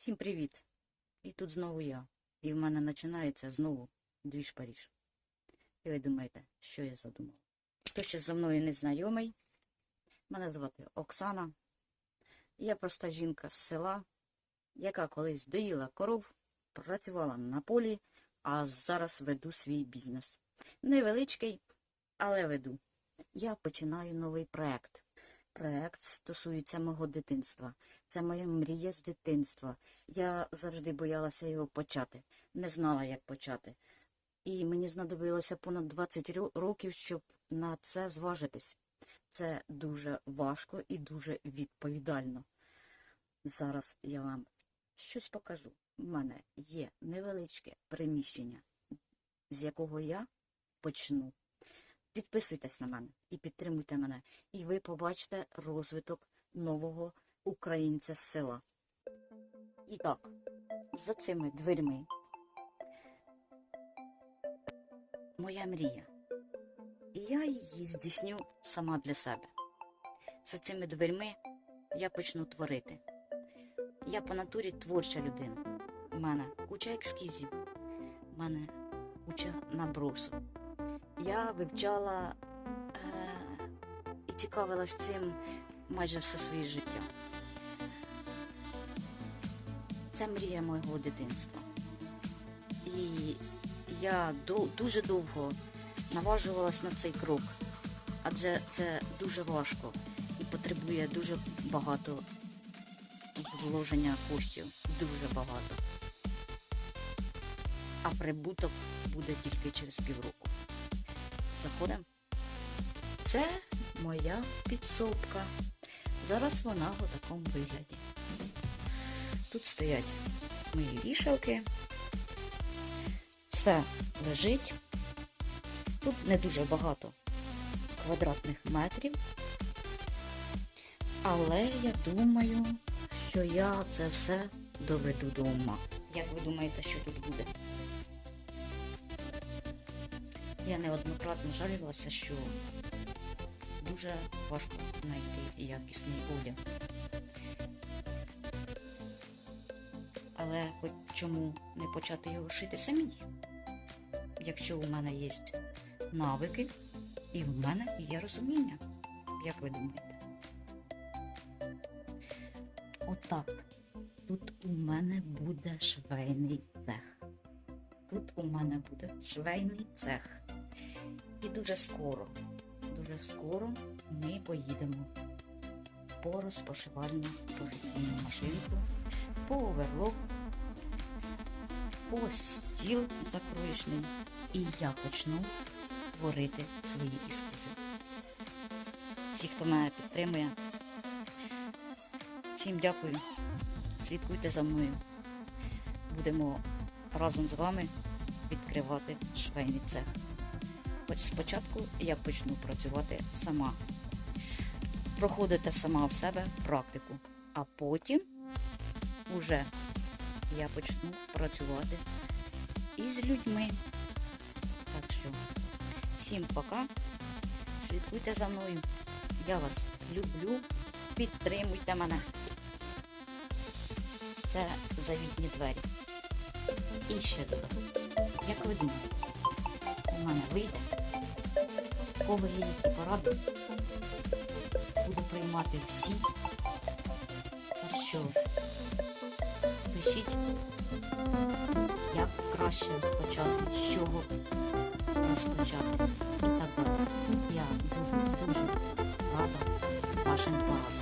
Всім привіт! І тут знову я. І в мене починається знову двіж Паріж. І ви думаєте, що я задумав? Хто ще зі мною не знайомий, мене звати Оксана. Я проста жінка з села, яка колись доїла коров, працювала на полі, а зараз веду свій бізнес. Невеличкий, але веду. Я починаю новий проект. Проект стосується мого дитинства. Це моя мрія з дитинства. Я завжди боялася його почати, не знала, як почати. І мені знадобилося понад 20 років, щоб на це зважитись. Це дуже важко і дуже відповідально. Зараз я вам щось покажу. У мене є невеличке приміщення, з якого я почну. Підписуйтесь на мене і підтримуйте мене, і ви побачите розвиток нового українця з села. І так, за цими дверьми моя мрія. І я її здійсню сама для себе. За цими дверьми я почну творити. Я по натурі творча людина. У мене куча ескізів, у мене куча набросу. Я вивчала е, і цікавилась цим майже все своє життя. Це мрія мого дитинства. І я дуже довго наважувалась на цей крок, адже це дуже важко і потребує дуже багато вложення коштів, дуже багато. А прибуток буде тільки через півроку. Заходимо. Це моя підсобка. Зараз вона у такому вигляді. Тут стоять мої вішалки. Все лежить. Тут не дуже багато квадратних метрів. Але я думаю, що я це все доведу до ума. Як ви думаєте, що тут буде? Я неоднократно жалілася, що дуже важко знайти якісний одяг. Але чому не почати його шити самі? Якщо у мене є навики і в мене є розуміння. Як ви думаєте? Отак. Тут у мене буде швейний цех. Тут у мене буде швейний цех. І дуже скоро, дуже скоро ми поїдемо по розпошивальну професійну машинку, по оверлок, по стіл закроєчний. І я почну творити свої ескізи. Всі, хто мене підтримує, всім дякую. Слідкуйте за мною. Будемо разом з вами відкривати швейний цех. Спочатку я почну працювати сама. Проходити сама в себе практику, а потім уже я почну працювати із людьми. Так що, всім пока. Слідкуйте за мною. Я вас люблю. Підтримуйте мене. Це завітні двері. І ще додам. Як ви думаєте, у мене вийде? Кого є поради? Буду приймати всі. Так що пишіть, як краще розпочати, з чого розпочати і так далі. Я буду дуже рада вашим порадам.